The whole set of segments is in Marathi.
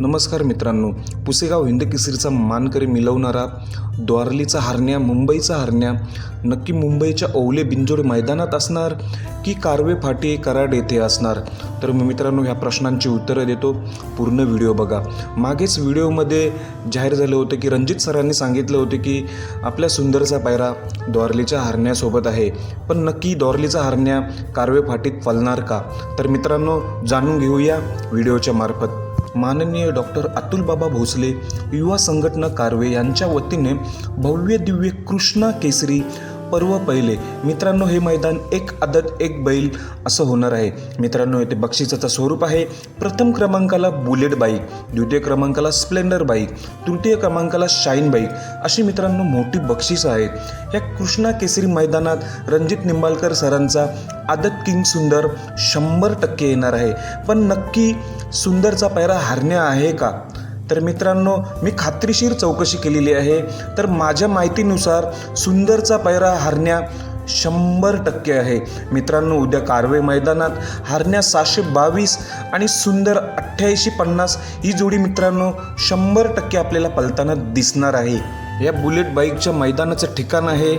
नमस्कार मित्रांनो. पुसेगाव हिंद केसरीचा मानकरी मिळवणारा द्वारलीचा हरण्या मुंबईचा हरण्या नक्की मुंबईच्या ओवले बिंजोड मैदानात असणार की कारवे फाटी कराड येथे असणार? तर मी मित्रांनो ह्या प्रश्नांची उत्तरं देतो. पूर्ण व्हिडिओ बघा. मागेच व्हिडिओमध्ये जाहीर झालं होतं की रणजित सरांनी सांगितलं होतं की आपल्या सुंदरचा पायरा द्वारलीच्या हरण्यासोबत आहे. पण नक्की द्वारलीचा हरण्या कारवे फाटीत फलणार का? तर मित्रांनो जाणून घेऊया व्हिडिओच्या मार्फत. माननीय डॉक्टर अतुलबाबा भोसले युवा संघटना कारवे यांच्या वतीने भव्य दिव्य कृष्णा केसरी पर्व पहिले. मित्रांनो हे मैदान एक आदत एक बैल असं होणार आहे. मित्रांनो येथे बक्षिसाचं स्वरूप आहे. प्रथम क्रमांकाला बुलेट बाईक द्वितीय क्रमांकाला स्प्लेंडर बाईक तृतीय क्रमांकाला शाईन बाईक अशी मित्रांनो मोठी बक्षीस आहेत. या कृष्णा केसरी मैदानात रणजित निंबाळकर सरांचा आदत किंग सुंदर शंभर टक्के येणार आहे. पण नक्की सुंदरचा पैरा हरण्या आहे का? तर मित्रांनो मी खात्रीशीर चौकशी केलेली आहे. तर माझ्या माहितीनुसार सुंदरचा पैरा हरण्या शंभर टक्के आहे. मित्रांनो उद्या कारवे मैदानात हरण्या सहाशे बावीस आणि सुंदर अठ्ठ्याऐंशी पन्नास ही जोडी मित्रांनो शंभर टक्के आपल्याला पलताना दिसणार आहे. या बुलेट बाईकच्या मैदानाचं ठिकाण आहे.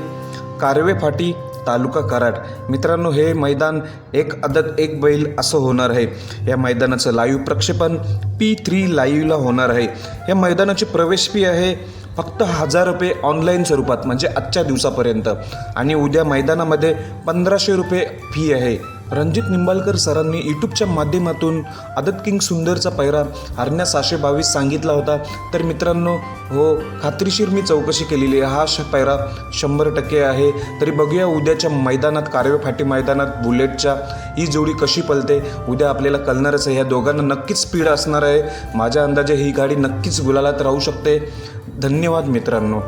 कारवे फाटी तालुका कराड. मित्रांनो हे मैदान एक अदत एक बैल असं होणार आहे. या मैदानाचं लाईव्ह प्रक्षेपण पी थ्री लाईव्हला होणार आहे. या मैदानाची प्रवेश फी आहे फक्त हजार रुपये ऑनलाईन स्वरूपात म्हणजे आजच्या दिवसापर्यंत. आणि उद्या मैदानामध्ये पंधराशे रुपये फी आहे. रणजित निंबाळकर सरांनी यूट्यूबच्या माध्यमातून आदत किंग सुंदरचा पैरा हरण्या सहाशे बावीस सांगितला होता. तर मित्रांनो हो खात्रीशीर मी चौकशी केलेली आहे. हा श पैरा शंभर टक्के आहे. तरी बघूया उद्याच्या मैदानात कारवे फाटी मैदानात बुलेटच्या ही जोडी कशी पलते. उद्या आपल्याला कळणारच आहे. ह्या दोघांना नक्कीच स्पीड असणार आहे. माझ्या अंदाजे ही गाडी नक्कीच गुलालात राहू शकते. धन्यवाद मित्रांनो.